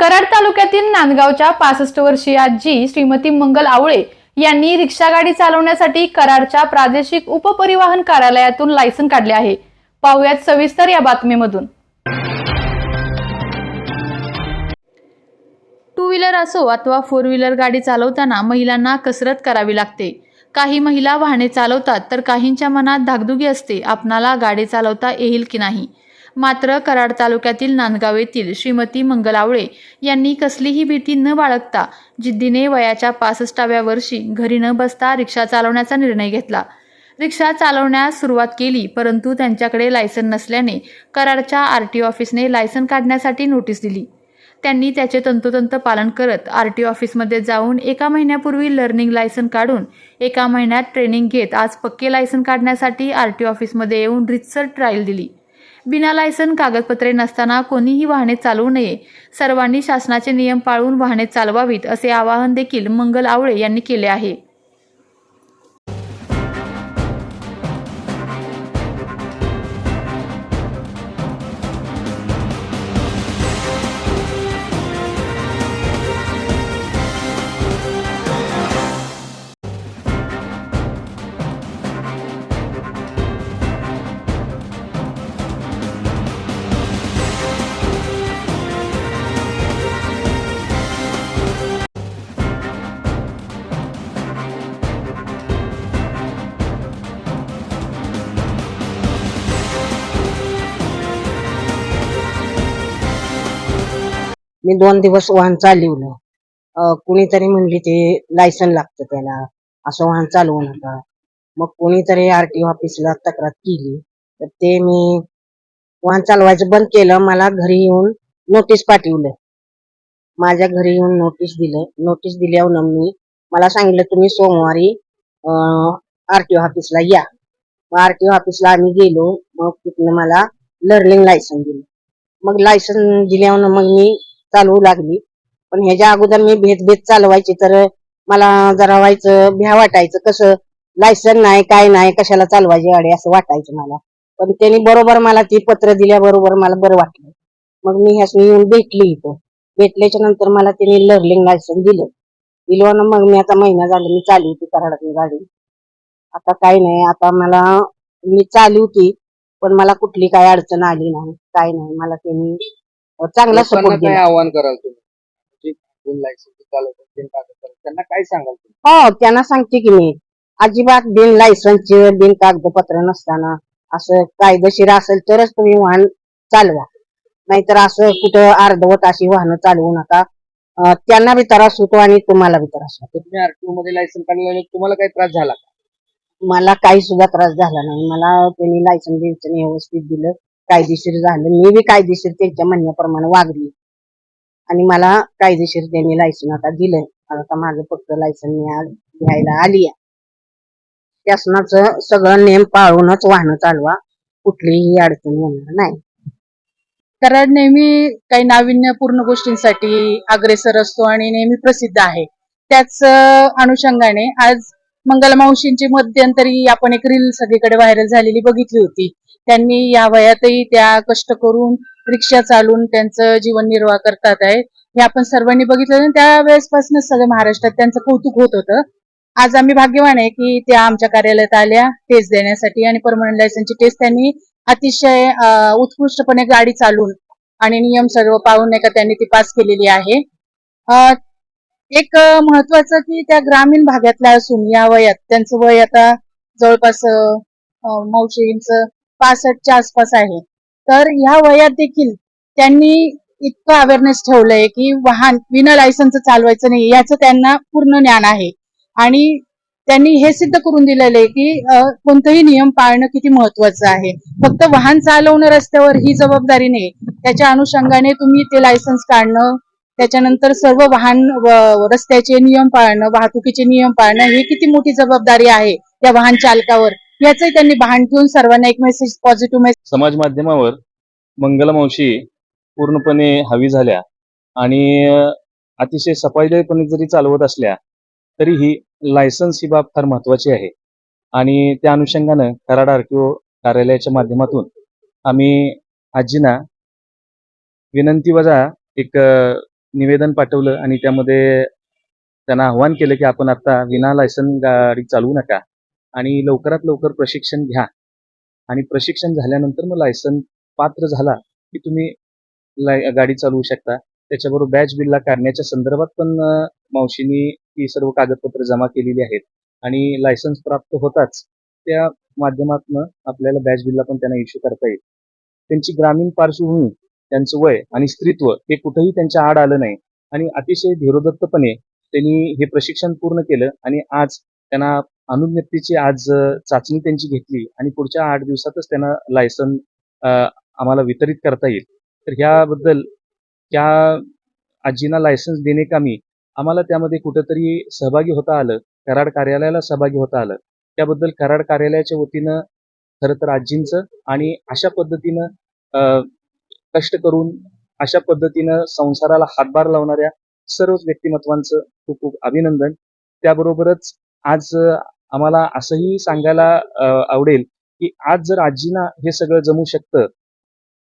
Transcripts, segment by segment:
कराड तालुक्यातील नांदगावच्या पासष्ट वर्षीय आजी श्रीमती मंगल आवळे यांनी रिक्षा गाडी चालवण्यासाठी कराडच्या प्रादेशिक उपपरिवहन कार्यालयातून लायसन काढले आहे. पाहुयात सविस्तर या बातमीमधून. टू व्हीलर असो अथवा फोर व्हीलर गाडी चालवताना महिलांना कसरत करावी लागते. काही महिला वाहने चालवतात तर काहींच्या मनात धाकधुगी असते आपणाला गाडी चालवता येईल की नाही? मात्र कराड तालुक्यातील नांदगाव येथील श्रीमती मंगलावळे यांनी कसलीही भीती न बाळगता जिद्दीने वयाच्या पासष्टाव्या वर्षी घरी न बसता रिक्षा चालवण्याचा निर्णय घेतला. रिक्षा चालवण्यास सुरुवात केली परंतु त्यांच्याकडे लायसन नसल्याने कराडच्या आर टी ऑफिसने लायसन काढण्यासाठी नोटीस दिली. त्यांनी त्याचे तंतोतंत पालन करत आर टी ऑफिसमध्ये जाऊन एका महिन्यापूर्वी लर्निंग लायसन काढून एका महिन्यात ट्रेनिंग घेत आज पक्के लायसन काढण्यासाठी आर टी ऑफिसमध्ये येऊन रितसर ट्रायल दिली. बिना लायसन कागदपत्रे नसताना कोणीही वाहने चालवू नये. सर्वांनी शासनाचे नियम पाळून वाहने चालवावीत असे आवाहन देखील मंगल आवळे यांनी केले आहे. मी दोन दिवस वाहन चालवलं कुणीतरी म्हणली ते लायसन लागतं त्याला. असं वाहन चालवू नका मग कोणीतरी आरटीओ ऑफिसला तक्रार केली. तर ते मी वाहन चालवायचं बंद केलं. मला घरी येऊन नोटीस पाठवलं. माझ्या घरी येऊन नोटीस दिलं. नोटीस दिल्यावर मी मला सांगितलं तुम्ही सोमवारी आरटीओ ऑफिसला या. मग आरटीओ ऑफिसला आम्ही गेलो. मग तिथनं मला लर्निंग लायसन दिलं. मग लायसन दिल्यावर मग मी चालवू लागली. पण ह्याच्या अगोदर मी भेद भेद चालवायची तर मला जरा व्हायचं भ्या वाटायचं कसं लायसन नाही काय नाही कशाला चालवायची गाडी असं वाटायचं मला. पण त्यांनी बरोबर मला ती पत्र दिल्याबरोबर मला बरं वाटलं. मग मी ह्याच येऊन भेटली इथं. भेटल्याच्या नंतर मला त्यांनी लर्निंग लायसन दिलं. दिलं ना मग मी आता महिना झाला मी चालवती कराडातली गाडी. आता काय नाही आता मला मी चालवती पण मला कुठली काय अडचण आली नाही काय नाही मला त्यांनी चांगला लोकांना सपोर्ट काय दिला आव्हान कराल तुम्ही? चालवतात कागदपत्र त्यांना काय सांगाल तुम्ही? हो त्यांना सांगते की मी अजिबात बिन लायसनचे बिन कागदपत्र नसताना असं कायदेशीर असेल तरच तुम्ही वाहन चालवा. नाहीतर असं कुठं अर्धवट अशी वाहनं चालवू नका. अं, त्यांना बी त्रास होतो आणि तुम्हाला बी त्रास होतो. तुम्ही आरटीओ मध्ये लायसन काढलेलं तुम्हाला काही त्रास झाला का? मला काही सुद्धा त्रास झाला नाही. मला त्यांनी लायसन व्यवस्थित दिलं. कायदेशीर झालं. मी बी कायदेशीर त्यांच्या म्हणण्याप्रमाणे वागली. आणि मला कायदेशीर त्यांनी लायसन आता दिलंय. आता माझं फक्त लायसन घ्यायला आली आहे. शासनाचं सगळं नेम पाळूनच वाहन चालवा. कुठलीही अडचण येणार नाही. कराड नेहमी काही नाविन्यपूर्ण गोष्टींसाठी अग्रेसर असतो आणि नेहमी प्रसिद्ध आहे. त्याच अनुषंगाने आज मंगल मावशींची मध्यंतरी आपण एक रील सगळीकडे व्हायरल झालेली बघितली होती. त्यांनी या वयातही त्या कष्ट करून रिक्षा चालून त्यांचं जीवन निर्वाह करतात आहे. हे आपण सर्वांनी बघितलं आणि त्यावेळेसपासूनच सगळं महाराष्ट्रात त्यांचं कौतुक होत होतं. आज आम्ही भाग्यवान आहे की त्या आमच्या कार्यालयात आल्या टेस्ट देण्यासाठी आणि परमनंट लायसनची टेस्ट त्यांनी अतिशय उत्कृष्टपणे गाडी चालून आणि नियम सर्व पाळून एका त्यांनी ती पास केलेली आहे. एक महत्वाचं की त्या ग्रामीण भागातल्या असून या वयात त्यांचं वय आता जवळपास मावशींचं पासष्टच्या आसपास आहे. तर ह्या वयात देखील त्यांनी इतकं अवेअरनेस ठेवलंय की वाहन विना लायसनचं चालवायचं नाही याचं त्यांना पूर्ण ज्ञान आहे. आणि त्यांनी हे सिद्ध करून दिलेलं आहे की कोणतंही कोणताही नियम पाळणं किती महत्वाचं आहे. फक्त वाहन चालवणं रस्त्यावर ही जबाबदारी नाही. त्याच्या अनुषंगाने तुम्ही ते लायसन्स काढणं त्याच्यानंतर सर्व वाहन रस्त्याचे नियम पाळणं वाहतुकीचे नियम पाळणं ही किती मोठी जबाबदारी आहे त्या वाहन चालकावर. याचंही त्यांनी भान ठेवून सर्वांना एक मेसेज पॉझिटिव्ह मेसेज समाज माध्यमावर मंगलमावशी पूर्णपणे हवी झाल्या आणि अतिशय सफाईदायीपणे जरी चालवत असल्या तरीही लायसन्स ही बाब फार महत्वाची आहे. आणि त्या अनुषंगानं कराड आरटीओ कार्यालयाच्या माध्यमातून आम्ही आजींना विनंती वजा एक निवेदन पाठवलं आणि त्यामध्ये त्यांना आव्हान केलं की आपण आता विना लायसन गाडी चालवू नका. आणि लवकरात लवकर प्रशिक्षण घ्या. आणि प्रशिक्षण झाल्यानंतर मग लायसन पात्र झाला की तुम्ही लाय गाडी चालवू शकता. त्याच्याबरोबर बॅच बिल्ला काढण्याच्या संदर्भात पण मावशींनी मावशीनी ही सर्व कागदपत्र जमा केलेली आहेत. आणि लायसन्स प्राप्त होताच त्या माध्यमातून आपल्याला बॅच बिल्ला पण त्यांना इश्यू करता येईल. त्यांची ग्रामीण पार्श्वभूमी त्यांचं वय आणि स्त्रीत्व हे कुठंही त्यांच्या आड आलं नाही. आणि अतिशय धीरोदत्तपणे त्यांनी हे प्रशिक्षण पूर्ण केलं आणि आज त्यांना अनुज्ञप्तीची आज चाचणी त्यांची घेतली आणि पुढच्या आठ दिवसातच त्यांना लायसन आम्हाला वितरित करता येईल. तर ह्याबद्दल त्या आजींना लायसन्स देणे कामी आम्हाला त्यामध्ये कुठंतरी सहभागी होता आलं कराड कार्यालयाला सहभागी होता आलं. त्याबद्दल कराड कार्यालयाच्या वतीनं खरं तर आजींचं आणि अशा पद्धतीनं कष्ट करून अशा पद्धतीनं संसाराला हातभार लावणाऱ्या सर्वच व्यक्तिमत्वांचं खूप खूप अभिनंदन. त्याबरोबरच आज आम्हाला असंही सांगायला आवडेल की आज जर आजीना हे सगळं जमू शकतं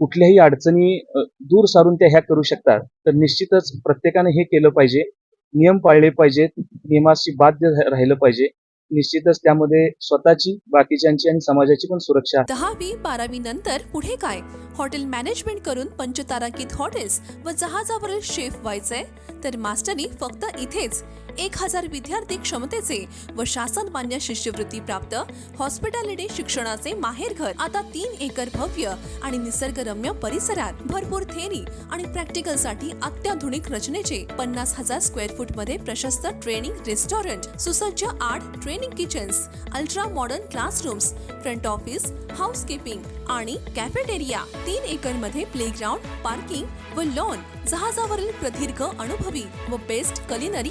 कुठल्याही अडचणी दूर सारून त्या ह्या करू शकतात तर निश्चितच प्रत्येकाने हे केलं पाहिजे. नियम पाळले पाहिजेत नियमाशी बाध्य राहिलं पाहिजे. निश्चितच त्यामध्ये स्वतःची बाकीच्यांची आणि समाजाची पण सुरक्षा दहावी बारावी नंतर पुढे काय? हॉटेल मॅनेजमेंट करून पंचतारांकित हॉटेल्स व जहाजावरील शेफ व्हायचंय? तर मास्टरी फक्त इथेच एक हजार विद्यार्थी क्षमतेचे व शासन मान्य शिष्यवृत्ती प्राप्त हॉस्पिटॅलिटी शिक्षणाचे माहेरघर आता तीन एकर भव्य आणि निसर्गरम्य परिसरात भरपूर थेरी आणि प्रॅक्टिकलसाठी अत्याधुनिक रचनेचे पन्नास हजार स्क्वेअर फूटमध्ये प्रशस्त ट्रेनिंग रेस्टॉरंट सुसज्ज आठ training kitchens ultra modern classrooms front office housekeeping आणि कॅफेटेरिया तीन एकरमध्ये प्लेग्राऊंड पार्किंग व लॉन जहाजावरील प्रदीर्घ अनुभवी व बेस्ट कलिनरी